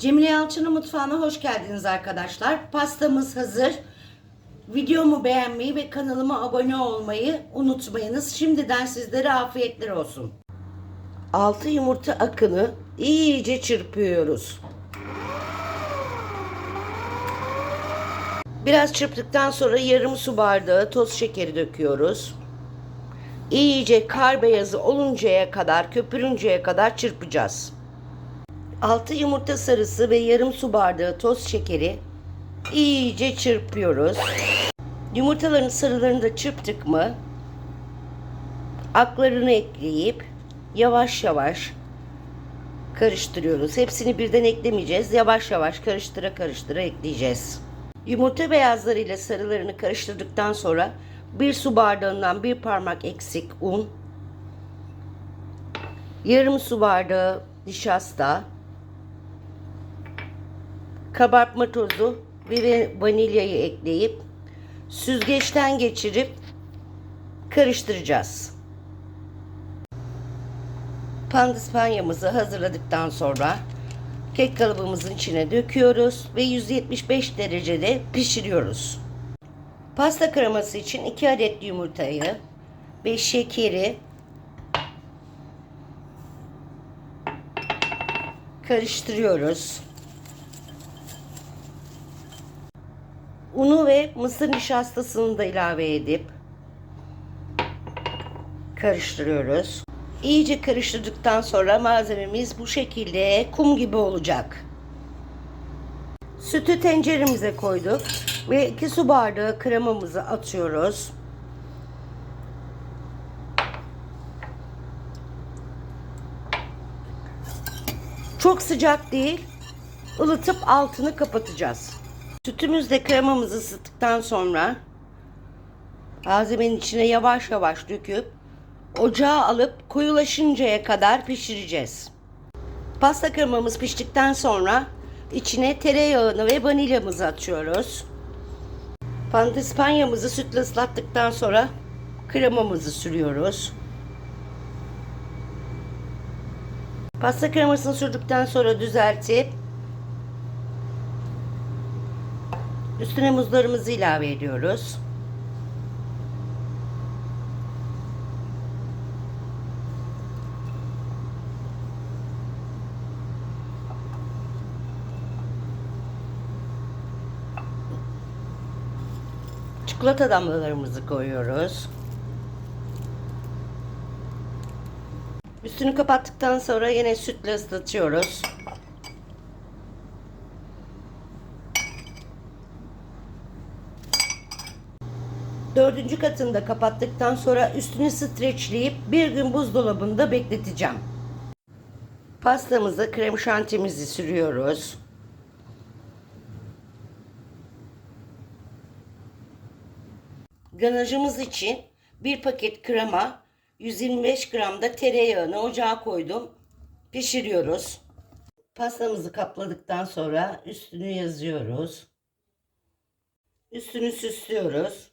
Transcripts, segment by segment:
Cemile Yalçın'ın mutfağına hoş geldiniz arkadaşlar. Pastamız hazır. Videomu beğenmeyi ve kanalıma abone olmayı unutmayınız. Şimdiden sizlere afiyetler olsun. 6 yumurta akını iyice çırpıyoruz. Biraz çırptıktan sonra yarım su bardağı toz şekeri döküyoruz. İyice kar beyazı oluncaya kadar, köpürünceye kadar çırpacağız. 6 yumurta sarısı ve yarım su bardağı toz şekeri iyice çırpıyoruz. Yumurtaların sarılarını da çırptık mı aklarını ekleyip yavaş yavaş karıştırıyoruz. Hepsini birden eklemeyeceğiz. Yavaş yavaş karıştıra karıştıra ekleyeceğiz. Yumurta beyazlarıyla sarılarını karıştırdıktan sonra bir su bardağından bir parmak eksik un, yarım su bardağı nişasta, kabartma tozu ve vanilyayı ekleyip süzgeçten geçirip karıştıracağız. Pandispanyamızı hazırladıktan sonra kek kalıbımızın içine döküyoruz ve 175 derecede pişiriyoruz. Pasta kreması için 2 adet yumurtayı ve şekeri karıştırıyoruz. Unu ve mısır nişastasını da ilave edip karıştırıyoruz. İyice karıştırdıktan sonra malzememiz bu şekilde kum gibi olacak. Sütü tenceremize koyduk ve 2 su bardağı kremamızı atıyoruz. Çok sıcak değil, ılıtıp altını kapatacağız. Sütümüzle kremamızı ısıttıktan sonra malzemenin içine yavaş yavaş döküp ocağa alıp koyulaşıncaya kadar pişireceğiz. Pasta kremamız piştikten sonra içine tereyağını ve vanilyamızı atıyoruz. Pandispanyamızı sütle ıslattıktan sonra kremamızı sürüyoruz. Pasta kremasını sürdükten sonra düzeltip üstüne muzlarımızı ilave ediyoruz. Çikolata damlalarımızı koyuyoruz. Üstünü kapattıktan sonra yine sütle ıslatıyoruz. Dördüncü katını da kapattıktan sonra üstünü streçleyip bir gün buzdolabında bekleteceğim. Pastamıza krem şantimizi sürüyoruz. Ganajımız için bir paket krema, 125 gram da tereyağını ocağa koydum. Pişiriyoruz. Pastamızı kapladıktan sonra üstünü yazıyoruz. Üstünü süslüyoruz.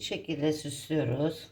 Şekilde süslüyoruz.